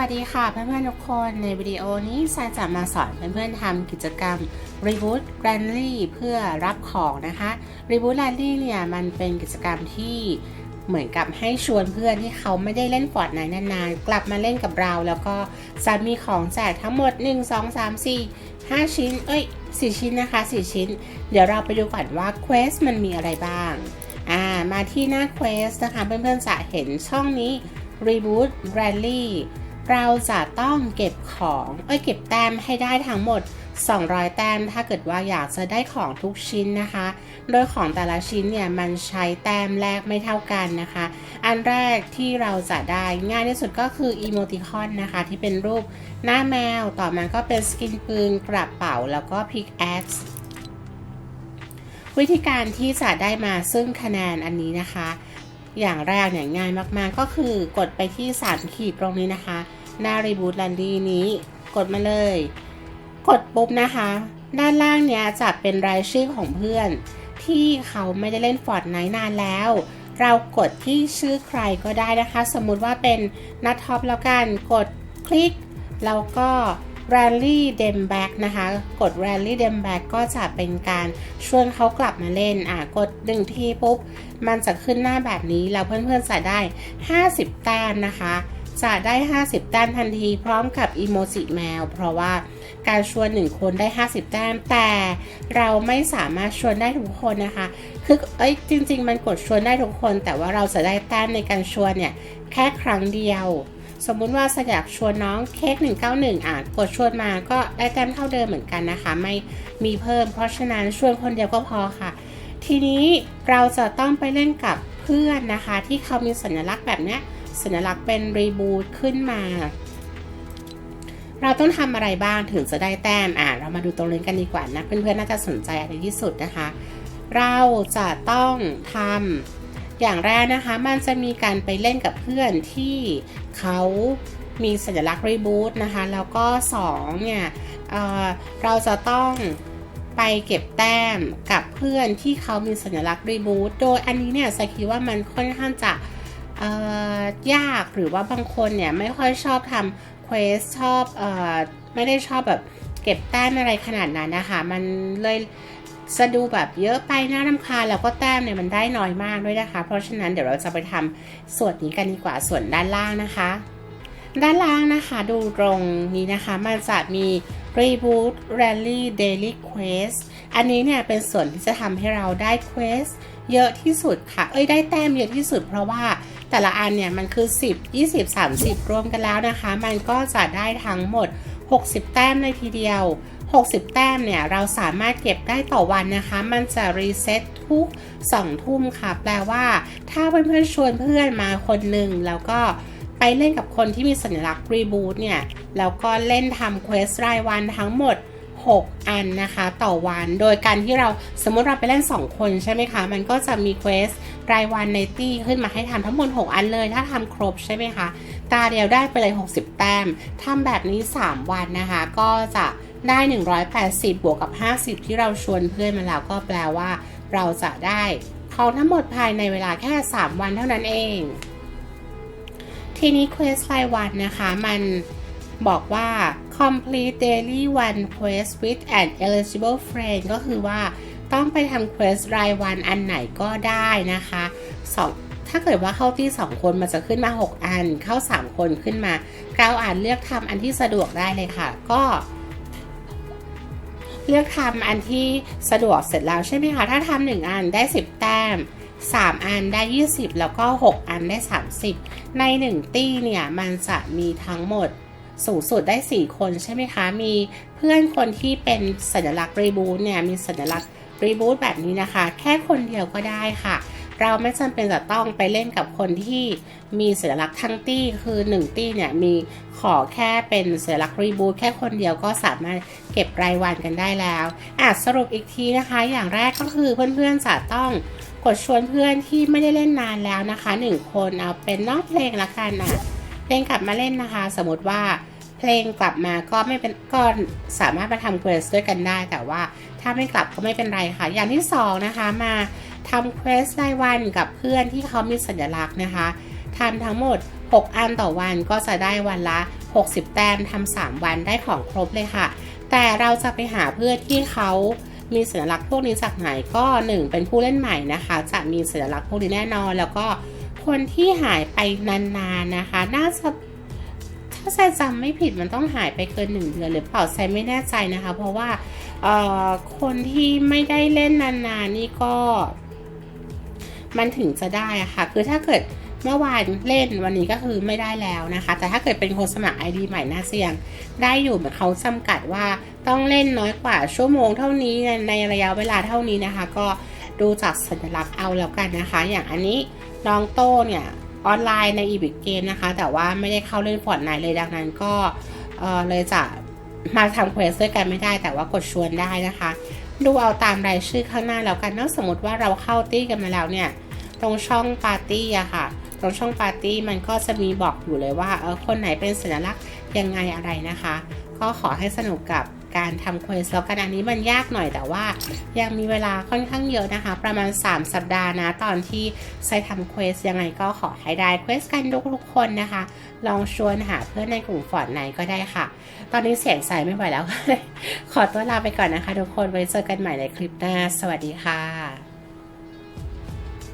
วัสดีค่ะเพื่อนๆทุกคนในวิดีโอนี้ซายจะมาสอนเพื่อนๆทำกิจกรรม Reboot Rally เพื่อรับของนะคะ Reboot Rally เนี่ยมันเป็นกิจกรรมที่เหมือนกับให้ชวนเพื่อนที่เขาไม่ได้เล่นฟอร์ดไนนานๆ กลับมาเล่นกับเรา แล้วก็จะมีของแจกทั้งหมด 1 2 3 4 5 ชิ้น เอ้ย 4 ชิ้นนะคะ 4 ชิ้น เดี๋ยวเราไปดูก่อนว่า Quest มันมีอะไรบ้างอ่ามาที่หน้า Quest นะคะเพื่อนๆจะเห็นช่องนี้ Reboot Rally เราจะต้องเก็บของเอ้ยเก็บแต้มให้ได้ทั้งหมด 200 แต้ม ถ้าเกิดว่าอยากจะได้ของทุกชิ้นนะคะ โดยของแต่ละชิ้นเนี่ยมันใช้แต้มแรกไม่เท่ากันนะคะ อันแรกที่เราจะได้ง่ายที่สุดก็คืออีโมติคอนนะคะ ที่เป็นรูปหน้าแมว ต่อมาก็เป็นสกินปืนกระเป๋าแล้วก็พิกแอควิธีการที่จะได้มาซึ่งคะแนนอันนี้นะคะ อย่างแรกเนี่ยง่ายมากๆ ก็คือกดไปที่3ขีดตรงนี้นะคะ หน้า Reboot l a n d y นี้กดมาเลย กดปุ๊บนะคะ ด้านล่างเนี้ยจะเป็นรายชื่อของเพื่อน ที่เขาไม่ได้เล่นฟอร์ดไนนานแล้ว เรากดที่ชื่อใครก็ได้นะคะ สมมุติว่าเป็นนัทท็อปแล้วกันกดคลิก แล้วก็ Rally Dem Back นะคะ กด Rally Dem Back ก็จะเป็นการชวนเขากลับมาเล่นอะกดหนึ่งทีปุ๊บ มันจะขึ้นหน้าแบบนี้แล้วเพื่อนๆจะได้ 50แต้มนะคะจะได้ 50 แต้มทันทีพร้อมกับอีโมจิแมว เพราะว่าการชวน 1 คนได้ 50 แต้ม แต่เราไม่สามารถชวนได้ทุกคนนะคะ คือเอ้ยจริง ๆ มันกดชวนได้ทุกคน แต่ว่าเราจะได้แต้มในการชวนเนี่ยแค่ครั้งเดียว สมมุติว่าสยากชวนน้องเค้ก191 อะกดชวนมาก็ได้แต้มเท่าเดิมเหมือนกันนะคะ ไม่มีเพิ่ม เพราะฉะนั้นชวนคนเดียวก็พอค่ะ ทีนี้เราจะต้องไปเล่นกับเพื่อนนะคะ ที่เขามีสัญลักษณ์แบบนี้สัญลักษณ์เป็นรีบูทขึ้นมา เราต้องทำอะไรบ้างถึงจะได้แต้มอ่าเรามาดูตรงนี้กันดีกว่านะเพื่อนๆน่าจะสนใจอะไรที่สุดนะคะ เราจะต้องทำ อย่างแรกนะคะมันจะมีการไปเล่นกับเพื่อนที่เขามีสัญลักษณ์รีบูทนะคะ แล้วก็ 2 เนี่ยเเราจะต้องไปเก็บแต้มกับเพื่อนที่เขามีสัญลักษณ์รีบูทโดยอันนี้เนี่ยสคิดว่ามันค่อนข้างจะยากหรือว่าบางคนเนี่ยไม่ค่อยชอบทำเควสชอบอไม่ได้ชอบแบบเก็บแต้มอะไรขนาดนั้นนะคะ มันเลย จะดูแบบเยอะไปน่ารำคาญแล้วก็แต้มเนี่ยมันได้น้อยมากด้วยนะคะ เพราะฉะนั้นเดี๋ยวเราจะไปทำส่วนนี้กันดีกว่าส่วนด้านล่างนะคะ ด้านล่างนะคะดูตรงนี้นะคะมันจะมี Reboot Rally Daily Quest อันนี้เนี่ยเป็นส่วนที่จะทำให้เราได้ Quest เยอะที่สุดค่ะ เอ้ยได้แต้มเยอะที่สุดเพราะว่าแต่ละอันเนี่ยมันคือ 10 20 30 รวมกันแล้วนะคะ มันก็จะได้ทั้งหมด 60 แต้มเลยทีเดียว 60 แต้มเนี่ย เราสามารถเก็บได้ต่อวันนะคะ มันจะรีเซ็ตทุก 2 ทุ่มค่ะ แปลว่าถ้าเพื่อนๆชวนเพื่อนมาคนหนึ่งแล้วก็ไปเล่นกับคนที่มีสัญลักษณ์รีบูตเนี่ย แล้วก็เล่นทำเควสรายวันทั้งหมด 6 อันนะคะต่อวัน โดยการที่เราสมมติเราไปเล่น 2 คนใช่ไหมคะ มันก็จะมีเควสรายวันในตี้ขึ้นมาให้ทำทั้งหมด 6 อันเลย ถ้าทำครบใช่ไหมคะ ตาเดียวได้ไปเลย 60 แต้มทำแบบนี้ 3 วันนะคะ ก็จะ ได้ 180 บวกกับ 50 ที่เราชวนเพื่อนมาแล้วก็แปลว่า เราจะได้ของทั้งหมดภายในเวลาแค่ 3 วันเท่านั้นเอง ทีนี้เควสรายวันนะคะ มันบอกว่า complete daily one quest with an eligible friend ก็คือว่าต้องไปทำเควสรายวันอันไหนก็ได้นะคะสองถ้าเกิดว่าเข้าที่ 2 คนมันจะขึ้นมา 6 อัน เข้า 3 คนขึ้นมาเราอ่านเลือกทำอันที่สะดวกได้เลยค่ะ ก็ เลือกทำอันที่สะดวกเสร็จแล้วใช่ไหมคะ ถ้าทำหนึ่งอันได้ 10 แต้ม 3 อันได้ 20 แล้วก็ 6 อันได้ 30 ใน 1 ตี้เนี่ย มันจะมีทั้งหมดสูงสุดได้ 4 คนใช่ไหมคะ มีเพื่อนคนที่เป็นสัญลักษณ์รีบูทเนี่ย มีสัญลักษณ์รีบูทแบบนี้นะคะ แค่คนเดียวก็ได้ค่ะ เราไม่จำเป็นจะต้องไปเล่นกับคนที่มีสัญลักษณ์ทั้งตี้คือ 1 ตี้เนี่ยมีขอแค่เป็นสัญลักษณ์รีบูทแค่คนเดียวก็สามารถเก็บรายวันกันได้แล้วอะสรุปอีกทีนะคะ อย่างแรกก็คือเพื่อนๆจะต้องกดชวนเพื่อนที่ไม่ได้เล่นนานแล้วนะคะ 1 คนเอาเป็นน้องเพลงละกันอะเพลงกลับมาเล่นนะคะ สมมติว่า เพลงกลับมาก็ไม่เป็นก็สามารถมาทำเควสด้วยกันได้ แต่ว่าถ้าไม่กลับก็ไม่เป็นไรค่ะ อย่างที่2นะคะมาทำเควสรายวันกับเพื่อนที่เขามีสัญลักษณ์นะคะทำทั้งหมด 6 อันต่อวันก็จะได้วันละ 60 แต้มทำ3วันได้ของครบเลยค่ะ แต่เราจะไปหาเพื่อนที่เขามีสัญลักษณ์พวกนี้จากไหนก็หนึ่งเป็นผู้เล่นใหม่นะคะ จะมีสัญลักษณ์พวกนี้แน่นอน แล้วก็คนที่หายไปนานๆนะคะ น่าจะ ถ้าแซจำไม่ผิดมันต้องหายไปเกินหนึ่งเดือนหรือเปล่าแซไม่แน่ใจนะคะ เพราะว่าคนที่ไม่ได้เล่นนานๆนี่ก็ มันถึงจะได้อะค่ะ คือถ้าเกิดเมื่อวานเล่นวันนี้ก็คือไม่ได้แล้วนะคะ แต่ถ้าเกิดเป็นคนสมัคร ID ใหม่น่าเสี่ยง ได้อยู่เหมือนเขาจำกัดว่าต้องเล่นน้อยกว่าชั่วโมงเท่านี้ในในระยะเวลาเท่านี้นะคะ ก็ดูจากสัญลักษณ์เอาแล้วกันนะคะ อย่างอันนี้น้องโต้เนี่ย ออนไลน์ใน e b i c Game นะคะ แต่ว่าไม่ได้เข้าเล่นฟอร์ดไนเลยดังนั้นก็เออเลยจะมาทำเควสด้วยกันไม่ได้ แต่ว่ากดชวนได้นะคะ ดูเอาตามรายชื่อข้างหน้าแล้วกันนอกสมมติว่าเราเข้าตี้กันมาแล้วเนี่ย ตรงช่องปาร์ตี้อะค่ะตรงช่องปาร์ตี้มันก็จะมีบอกอยู่เลยว่าเออคนไหนเป็นสัญลักษณ์ยังไงอะไรนะคะ ก็ขอให้สนุกกับ การทำเควสแล้วกันอันนี้มันยากหน่อยแต่ว่า ยังมีเวลาค่อนข้างเยอะนะคะ ประมาณ 3 สัปดาห์นะ ตอนที่ใส่ทำเควสยังไงก็ขอให้ได้เควสกันทุกๆคนนะคะ ลองชวนหาเพื่อนในกลุ่มฟอร์ดไหนก็ได้ค่ะ ตอนนี้เสียงใสไม่ไหวแล้ว ขอตัวลาไปก่อนนะคะ ทุกคนไว้เจอกันใหม่ในคลิปหน้า สวัสดีค่ะ